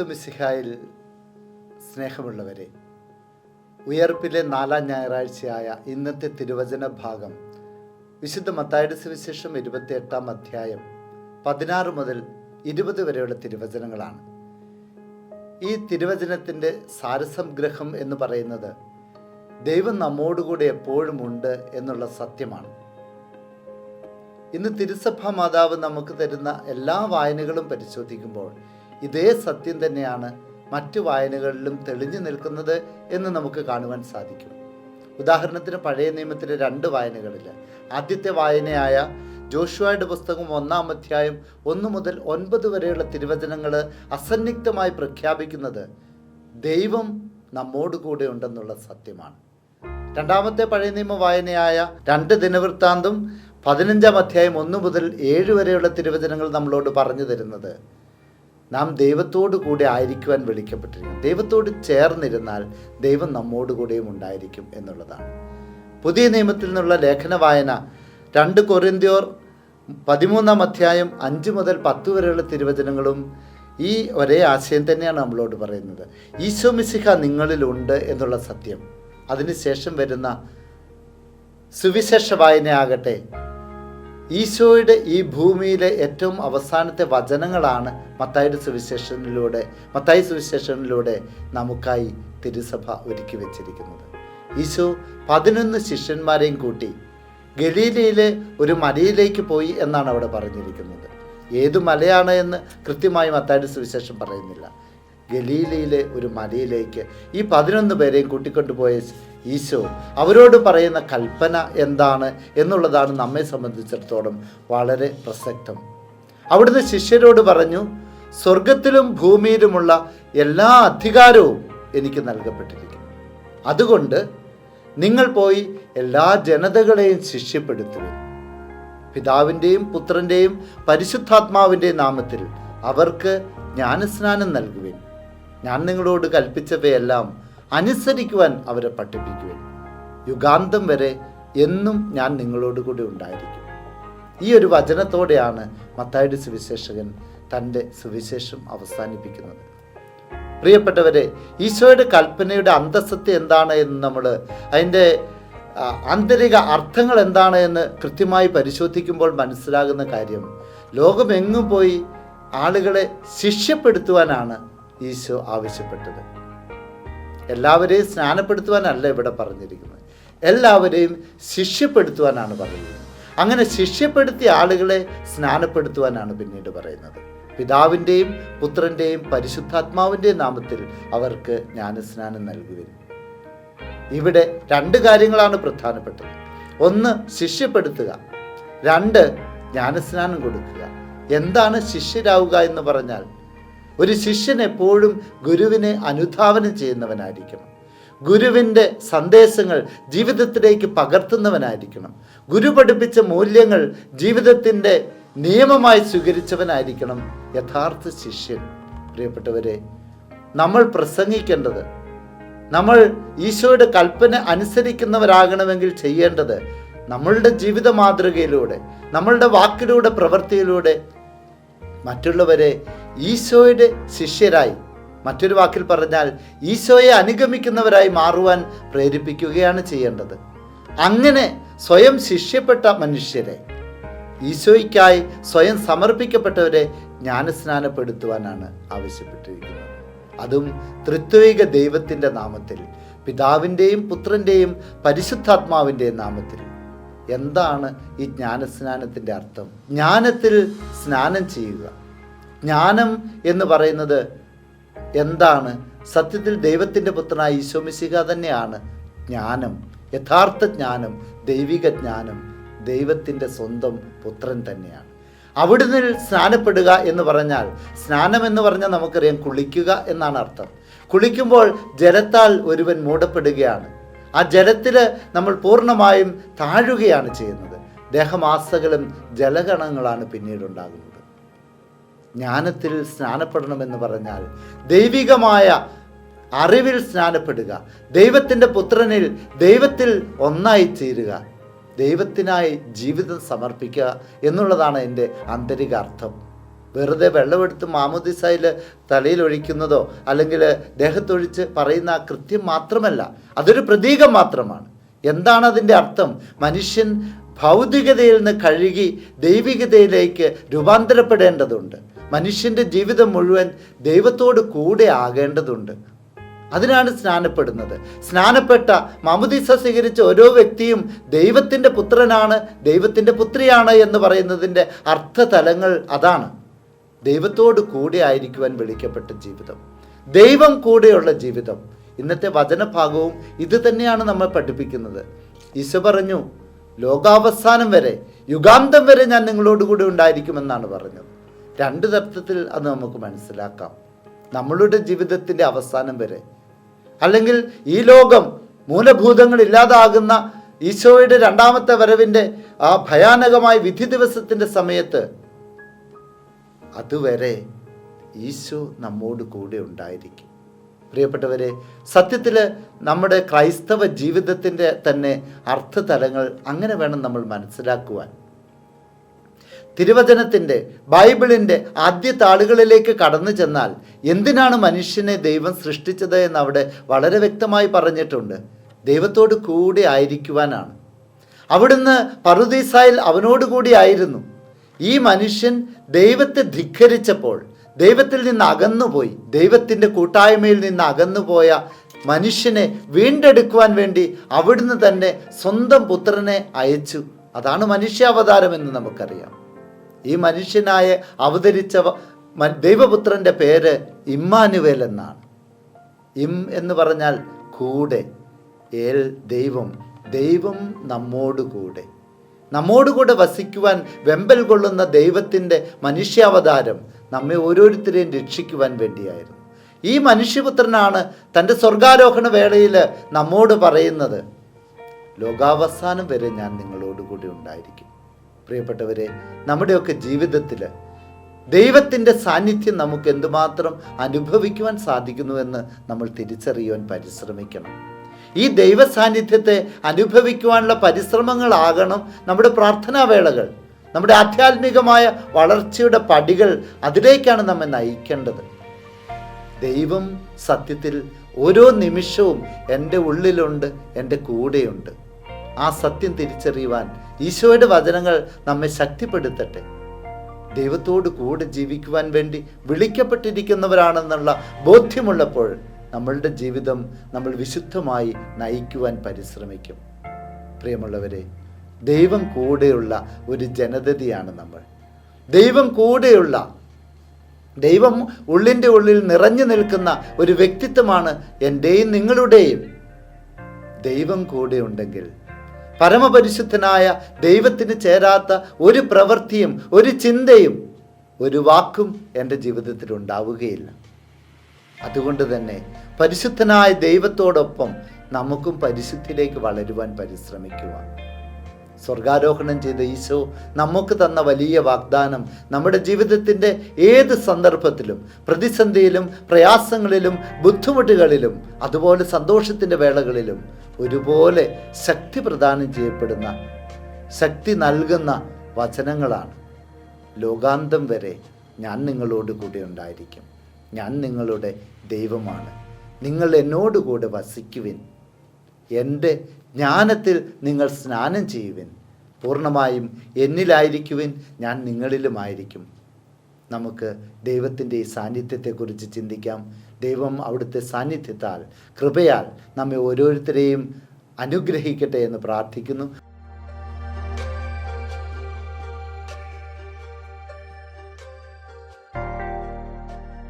ഈശോ മിശിഹായിൽ സ്നേഹമുള്ളവരെ ഉയർപ്പിലെ നാലാം ഞായറാഴ്ചയായ ഇന്നത്തെ തിരുവചന ഭാഗം വിശുദ്ധ മത്തായുടെ സുവിശേഷം ഇരുപത്തിയെട്ടാം അധ്യായം പതിനാറ് മുതൽ ഇരുപത് വരെയുള്ള തിരുവചനങ്ങളാണ്. ഈ തിരുവചനത്തിന്റെ സാരസംഗ്രഹം എന്ന് പറയുന്നത് ദൈവം നമ്മോടുകൂടെ എപ്പോഴും ഉണ്ട് എന്നുള്ള സത്യമാണ്. ഇന്ന് തിരുസഭാ മാതാവ് നമുക്ക് തരുന്ന എല്ലാ വായനകളും പരിശോധിക്കുമ്പോൾ ഇതേ സത്യം തന്നെയാണ് മറ്റു വായനകളിലും തെളിഞ്ഞു നിൽക്കുന്നത് എന്ന് നമുക്ക് കാണുവാൻ സാധിക്കും. ഉദാഹരണത്തിന് പഴയ നിയമത്തിലെ രണ്ട് വായനകളിൽ ആദ്യത്തെ വായനയായ ജോഷുവയുടെ പുസ്തകം ഒന്നാം അധ്യായം ഒന്ന് മുതൽ ഒൻപത് വരെയുള്ള തിരുവചനങ്ങൾ അസന്നിഗ്ധമായി പ്രഖ്യാപിക്കുന്നത് ദൈവം നമ്മോട് കൂടെ ഉണ്ടെന്നുള്ള സത്യമാണ്. രണ്ടാമത്തെ പഴയ നിയമ വായനയായ രണ്ട് ദിനവൃത്താന്തം പതിനഞ്ചാം അധ്യായം ഒന്ന് മുതൽ ഏഴ് വരെയുള്ള തിരുവചനങ്ങൾ നമ്മളോട് പറഞ്ഞു തരുന്നത് നാം ദൈവത്തോടു കൂടെ ആയിരിക്കുവാൻ വിളിക്കപ്പെട്ടിരിക്കുന്നു. ദൈവത്തോട് ചേർന്നിരുന്നാൽ ദൈവം നമ്മോട് കൂടെയും ഉണ്ടായിരിക്കും എന്നുള്ളതാണ്. പുതിയ നിയമത്തിൽ നിന്നുള്ള ലേഖന വായന രണ്ട് കൊറിന്ത്യോർ പതിമൂന്നാം അധ്യായം അഞ്ച് മുതൽ പത്ത് വരെയുള്ള തിരുവചനങ്ങളും ഈ ഒരേ ആശയം തന്നെയാണ് നമ്മളോട് പറയുന്നത്. ഈശോ മിസിഹ നിങ്ങളിലുണ്ട് എന്നുള്ള സത്യം. അതിനുശേഷം വരുന്ന സുവിശേഷ വായനയാകട്ടെ ഈശോയുടെ ഈ ഭൂമിയിലെ ഏറ്റവും അവസാനത്തെ വചനങ്ങളാണ് മത്തായുടെ സുവിശേഷനിലൂടെ മത്തായി സുവിശേഷനിലൂടെ നമുക്കായി തിരുസഭ ഒരുക്കി വെച്ചിരിക്കുന്നത്. ഈശോ പതിനൊന്ന് ശിഷ്യന്മാരെയും കൂട്ടി ഗലീലയിലെ ഒരു മലയിലേക്ക് പോയി എന്നാണ് അവിടെ പറഞ്ഞിരിക്കുന്നത്. ഏത് മലയാണ് എന്ന് കൃത്യമായി മത്തായുടെ സുവിശേഷം പറയുന്നില്ല. ഗലീലയിലെ ഒരു മലയിലേക്ക് ഈ പതിനൊന്ന് പേരെയും കൂട്ടിക്കൊണ്ടുപോയ ഈശോ അവരോട് പറയുന്ന കൽപ്പന എന്താണ് എന്നുള്ളതാണ് നമ്മെ സംബന്ധിച്ചിടത്തോളം വളരെ പ്രസക്തം. അവിടുന്ന് ശിഷ്യരോട് പറഞ്ഞു സ്വർഗത്തിലും ഭൂമിയിലുമുള്ള എല്ലാ അധികാരവും എനിക്ക് നൽകപ്പെട്ടിരിക്കുന്നു. അതുകൊണ്ട് നിങ്ങൾ പോയി എല്ലാ ജനതകളെയും ശിഷ്യപ്പെടുത്തുക പിതാവിന്റെയും പുത്രന്റെയും പരിശുദ്ധാത്മാവിന്റെയും നാമത്തിൽ അവർക്ക് ജ്ഞാനസ്നാനം നൽകുവിൻ. ഞാൻ നിങ്ങളോട് കൽപ്പിച്ചവയെല്ലാം അനുസരിക്കുവാൻ അവരെ പഠിപ്പിക്കുക യുഗാന്തം വരെ എന്നും ഞാൻ നിങ്ങളോട് കൂടി ഉണ്ടായിരിക്കും. ഈ ഒരു വചനത്തോടെയാണ് മത്തായുടെ സുവിശേഷകൻ തന്റെ സുവിശേഷം അവസാനിപ്പിക്കുന്നത്. പ്രിയപ്പെട്ടവരെ ഈശോയുടെ കൽപ്പനയുടെ അന്തസ്സത്ത് എന്താണ് എന്ന് നമ്മൾ അതിന്റെ ആന്തരിക അർത്ഥങ്ങൾ എന്താണ് എന്ന് കൃത്യമായി പരിശോധിക്കുമ്പോൾ മനസ്സിലാകുന്ന കാര്യം ലോകമെങ്ങും പോയി ആളുകളെ ശിഷ്യപ്പെടുത്തുവാനാണ് ഈശോ ആവശ്യപ്പെട്ടത്. എല്ലാവരെയും സ്നാനപ്പെടുത്തുവാനല്ല ഇവിടെ പറഞ്ഞിരിക്കുന്നത്. എല്ലാവരെയും ശിഷ്യപ്പെടുത്തുവാനാണ് പറയുന്നത്. അങ്ങനെ ശിഷ്യപ്പെടുത്തിയ ആളുകളെ സ്നാനപ്പെടുത്തുവാനാണ് പിന്നീട് പറയുന്നത്. പിതാവിന്റെയും പുത്രന്റെയും പരിശുദ്ധാത്മാവിന്റെയും നാമത്തിൽ അവർക്ക് ജ്ഞാനസ്നാനം നൽകുവിൻ. ഇവിടെ രണ്ട് കാര്യങ്ങളാണ് പ്രധാനപ്പെട്ടത്. ഒന്ന് ശിഷ്യപ്പെടുത്തുക. രണ്ട് ജ്ഞാനസ്നാനം കൊടുക്കുക. എന്താണ് ശിഷ്യരാവുക എന്ന് പറഞ്ഞാൽ ഒരു ശിഷ്യൻ എപ്പോഴും ഗുരുവിനെ അനുധാവനം ചെയ്യുന്നവനായിരിക്കണം. ഗുരുവിന്റെ സന്ദേശങ്ങൾ ജീവിതത്തിലേക്ക് പകർത്തുന്നവനായിരിക്കണം. ഗുരു പഠിപ്പിച്ച മൂല്യങ്ങൾ ജീവിതത്തിന്റെ നിയമമായി സ്വീകരിച്ചവനായിരിക്കണം യഥാർത്ഥ ശിഷ്യൻ. പ്രിയപ്പെട്ടവരെ നമ്മൾ പ്രസംഗിക്കേണ്ടത് നമ്മൾ ഈശോയുടെ കൽപ്പന അനുസരിക്കുന്നവരാകണമെങ്കിൽ ചെയ്യേണ്ടത് നമ്മളുടെ ജീവിത മാതൃകയിലൂടെ നമ്മളുടെ വാക്കിലൂടെ പ്രവൃത്തിയിലൂടെ മറ്റുള്ളവരെ ഈശോയുടെ ശിഷ്യരായി. മറ്റൊരു വാക്കിൽ പറഞ്ഞാൽ ഈശോയെ അനുഗമിക്കുന്നവരായി മാറുവാൻ പ്രേരിപ്പിക്കുകയാണ് ചെയ്യേണ്ടത്. അങ്ങനെ സ്വയം ശിഷ്യപ്പെട്ട മനുഷ്യരെ ഈശോയ്ക്കായി സ്വയം സമർപ്പിക്കപ്പെട്ടവരെ ജ്ഞാനസ്നാനപ്പെടുത്തുവാനാണ് ആവശ്യപ്പെട്ടിരിക്കുന്നത്. അതും തൃത്വിക ദൈവത്തിന്റെ നാമത്തിൽ പിതാവിന്റെയും പുത്രന്റെയും പരിശുദ്ധാത്മാവിന്റെയും നാമത്തിൽ. എന്താണ് ഈ ജ്ഞാനസ്നാനത്തിന്റെ അർത്ഥം? ജ്ഞാനത്തിൽ സ്നാനം ചെയ്യുക. ജ്ഞാനം എന്ന് പറയുന്നത് എന്താണ്? സത്യത്തിൽ ദൈവത്തിന്റെ പുത്രനായ ഈശോമിശിക തന്നെയാണ് ജ്ഞാനം. യഥാർത്ഥ ജ്ഞാനം ദൈവിക ജ്ഞാനം ദൈവത്തിന്റെ സ്വന്തം പുത്രൻ തന്നെയാണ്. അവിടുന്ന് സ്നാനപ്പെടുക എന്ന് പറഞ്ഞാൽ സ്നാനം എന്ന് പറഞ്ഞാൽ നമുക്കറിയാം കുളിക്കുക എന്നാണ് അർത്ഥം. കുളിക്കുമ്പോൾ ജലത്താൽ ഒരുവൻ മൂടപ്പെടുകയാണ്. ആ ജലത്തിൽ നമ്മൾ പൂർണമായും താഴുകയാണ് ചെയ്യുന്നത്. ദേഹമാസകളും ജലഗണങ്ങളാണ് പിന്നീട് ഉണ്ടാകുന്നത് ജ്ഞാനത്തിൽ സ്നാനപ്പെടണമെന്ന് പറഞ്ഞാൽ ദൈവികമായ അറിവിൽ സ്നാനപ്പെടുക. ദൈവത്തിന്റെ പുത്രനിൽ ദൈവത്തിൽ ഒന്നായി തീരുക ദൈവത്തിനായി ജീവിതം സമർപ്പിക്കുക എന്നുള്ളതാണ് എന്റെ ആന്തരിക അർത്ഥം വെറുതെ വെള്ളമെടുത്ത് മാമുദിസയിൽ തലയിൽ ഒഴിക്കുന്നതോ അല്ലെങ്കിൽ ദേഹത്തൊഴിച്ച് പറയുന്ന ആ കൃത്യം മാത്രമല്ല അതൊരു പ്രതീകം മാത്രമാണ്. എന്താണ് അതിന്റെ അർത്ഥം? മനുഷ്യൻ ഭൗതികതയിൽ നിന്ന് കഴുകി ദൈവികതയിലേക്ക് രൂപാന്തരപ്പെടേണ്ടതുണ്ട്. മനുഷ്യന്റെ ജീവിതം മുഴുവൻ ദൈവത്തോട് കൂടെ ആകേണ്ടതുണ്ട്. അതിനാണ് സ്നാനപ്പെടുന്നത്. സ്നാനപ്പെട്ട മമുദിസ സ്വീകരിച്ച ഓരോ വ്യക്തിയും ദൈവത്തിന്റെ പുത്രനാണ് ദൈവത്തിന്റെ പുത്രിയാണ് എന്ന് പറയുന്നതിന്റെ അർത്ഥതലങ്ങൾ അതാണ്. ദൈവത്തോട് കൂടെ ആയിരിക്കുവാൻ വിളിക്കപ്പെട്ട ജീവിതം. ദൈവം കൂടെയുള്ള ജീവിതം. ഇന്നത്തെ വചനഭാഗവും ഇത് തന്നെയാണ് നമ്മൾ പഠിപ്പിക്കുന്നത്. ഈശോ പറഞ്ഞു ലോകാവസാനം വരെ യുഗാന്തം വരെ ഞാൻ നിങ്ങളോട് കൂടെ ഉണ്ടായിരിക്കുമെന്നാണ് പറഞ്ഞത്. രണ്ട് തരത്തിൽ അത് നമുക്ക് മനസ്സിലാക്കാം. നമ്മളുടെ ജീവിതത്തിന്റെ അവസാനം വരെ. അല്ലെങ്കിൽ ഈ ലോകം മൂലഭൂതങ്ങൾ ഇല്ലാതാകുന്ന ഈശോയുടെ രണ്ടാമത്തെ വരവിന്റെ ആ ഭയാനകമായ വിധി ദിവസത്തിന്റെ സമയത്ത് അതുവരെ ഈശോ നമ്മോട് കൂടെ ഉണ്ടായിരിക്കും. പ്രിയപ്പെട്ടവരെ സത്യത്തിൽ നമ്മുടെ ക്രൈസ്തവ ജീവിതത്തിന്റെ തന്നെ അർത്ഥതലങ്ങൾ അങ്ങനെ വേണം നമ്മൾ മനസ്സിലാക്കുവാൻ. തിരുവചനത്തിന്റെ ബൈബിളിന്റെ ആദ്യ താളുകളിലേക്ക് കടന്നു ചെന്നാൽ എന്തിനാണ് മനുഷ്യനെ ദൈവം സൃഷ്ടിച്ചത് എന്ന് അവിടെ വളരെ വ്യക്തമായി പറഞ്ഞിട്ടുണ്ട്. ദൈവത്തോട് കൂടി ആയിരിക്കുവാനാണ്. അവിടുന്ന് പറുദീസായിൽ അവനോട് കൂടി ആയിരുന്നു. ഈ മനുഷ്യൻ ദൈവത്തെ ധിക്കരിച്ചപ്പോൾ ദൈവത്തിൽ നിന്ന് അകന്നുപോയി ദൈവത്തിന്റെ കൂട്ടായ്മയിൽ നിന്ന് അകന്നുപോയ മനുഷ്യനെ വീണ്ടെടുക്കുവാൻ വേണ്ടി അവിടുന്ന് തന്നെ സ്വന്തം പുത്രനെ അയച്ചു. അതാണ് മനുഷ്യാവതാരം എന്ന് നമുക്കറിയാം. ഈ മനുഷ്യനായ അവതരിച്ച ദൈവപുത്രന്റെ പേര് ഇമ്മാനുവേൽ എന്നാണ്. ഇം എന്ന് പറഞ്ഞാൽ കൂടെ ഏൽ ദൈവം ദൈവം നമ്മോട് കൂടെ. നമ്മോടുകൂടെ വസിക്കുവാൻ വെമ്പൽ കൊള്ളുന്ന ദൈവത്തിന്റെ മനുഷ്യാവതാരം നമ്മെ ഓരോരുത്തരെയും രക്ഷിക്കുവാൻ വേണ്ടിയായിരുന്നു. ഈ മനുഷ്യപുത്രനാണ് തന്റെ സ്വർഗാരോഹണ വേളയിൽ നമ്മോട് പറയുന്നത് ലോകാവസാനം വരെ ഞാൻ നിങ്ങളോടുകൂടി ഉണ്ടായിരിക്കും. പ്രിയപ്പെട്ടവരെ നമ്മുടെയൊക്കെ ജീവിതത്തിൽ ദൈവത്തിന്റെ സാന്നിധ്യം നമുക്ക് എന്തുമാത്രം അനുഭവിക്കുവാൻ സാധിക്കുന്നുവെന്ന് നമ്മൾ തിരിച്ചറിയുവാൻ പരിശ്രമിക്കണം. ഈ ദൈവ സാന്നിധ്യത്തെ അനുഭവിക്കുവാനുള്ള പരിശ്രമങ്ങളാകണം നമ്മുടെ പ്രാർത്ഥനാവേളകൾ നമ്മുടെ ആധ്യാത്മികമായ വളർച്ചയുടെ പടികൾ അതിലേക്കാണ് നമ്മെ നയിക്കേണ്ടത്. ദൈവം സത്യത്തിൽ ഓരോ നിമിഷവും എന്റെ ഉള്ളിലുണ്ട് എന്റെ കൂടെയുണ്ട്. ആ സത്യം തിരിച്ചറിയുവാൻ ഈശോയുടെ വചനങ്ങൾ നമ്മെ ശക്തിപ്പെടുത്തട്ടെ. ദൈവത്തോട് കൂടെ ജീവിക്കുവാൻ വേണ്ടി വിളിക്കപ്പെട്ടിരിക്കുന്നവരാണെന്നുള്ള ബോധ്യമുള്ളപ്പോൾ നമ്മളുടെ ജീവിതം നമ്മൾ വിശുദ്ധമായി നയിക്കുവാൻ പരിശ്രമിക്കും. പ്രിയമുള്ളവരെ ദൈവം കൂടെയുള്ള ഒരു ജനതയാണ് നമ്മൾ. ദൈവം കൂടെയുള്ള ദൈവം ഉള്ളിന്റെ ഉള്ളിൽ നിറഞ്ഞു നിൽക്കുന്ന ഒരു വ്യക്തിത്വമാണ് എന്റെയും നിങ്ങളുടെയും. ദൈവം കൂടെ ഉണ്ടെങ്കിൽ പരമപരിശുദ്ധനായ ദൈവത്തിന് ചേരാത്ത ഒരു പ്രവൃത്തിയും ഒരു ചിന്തയും ഒരു വാക്കും എന്റെ ജീവിതത്തിൽ ഉണ്ടാവുകയില്ല. അതുകൊണ്ട് തന്നെ പരിശുദ്ധനായ ദൈവത്തോടൊപ്പം നമുക്കും പരിശുദ്ധിയിലേക്ക് വളരുവാൻ പരിശ്രമിക്കുക സ്വർഗാരോഹണം ചെയ്ത ഈശോ നമുക്ക് തന്ന വലിയ വാഗ്ദാനം നമ്മുടെ ജീവിതത്തിന്റെ ഏത് സന്ദർഭത്തിലും പ്രതിസന്ധിയിലും പ്രയാസങ്ങളിലും ബുദ്ധിമുട്ടുകളിലും അതുപോലെ സന്തോഷത്തിന്റെ വേളകളിലും ഒരുപോലെ ശക്തി പ്രദാനം ചെയ്യപ്പെടുന്ന ശക്തി നൽകുന്ന വചനങ്ങളാണ്. ലോകാന്തം വരെ ഞാൻ നിങ്ങളോട് കൂടെ ഉണ്ടായിരിക്കും. ഞാൻ നിങ്ങളുടെ ദൈവമാണ്. നിങ്ങൾ എന്നോടുകൂടെ വസിക്കുവിൻ. എന്റെ ജ്ഞാനത്തിൽ നിങ്ങൾ സ്നാനം ചെയ്യുവിൻ. പൂർണമായും എന്നിലായിരിക്കുവിൻ. ഞാൻ നിങ്ങളിലുമായിരിക്കും. നമുക്ക് ദൈവത്തിന്റെ ഈ സാന്നിധ്യത്തെക്കുറിച്ച് ചിന്തിക്കാം. ദൈവം അവിടുത്തെ സാന്നിധ്യത്താൽ കൃപയാൽ നമ്മെ ഓരോരുത്തരെയും അനുഗ്രഹിക്കട്ടെ എന്ന് പ്രാർത്ഥിക്കുന്നു.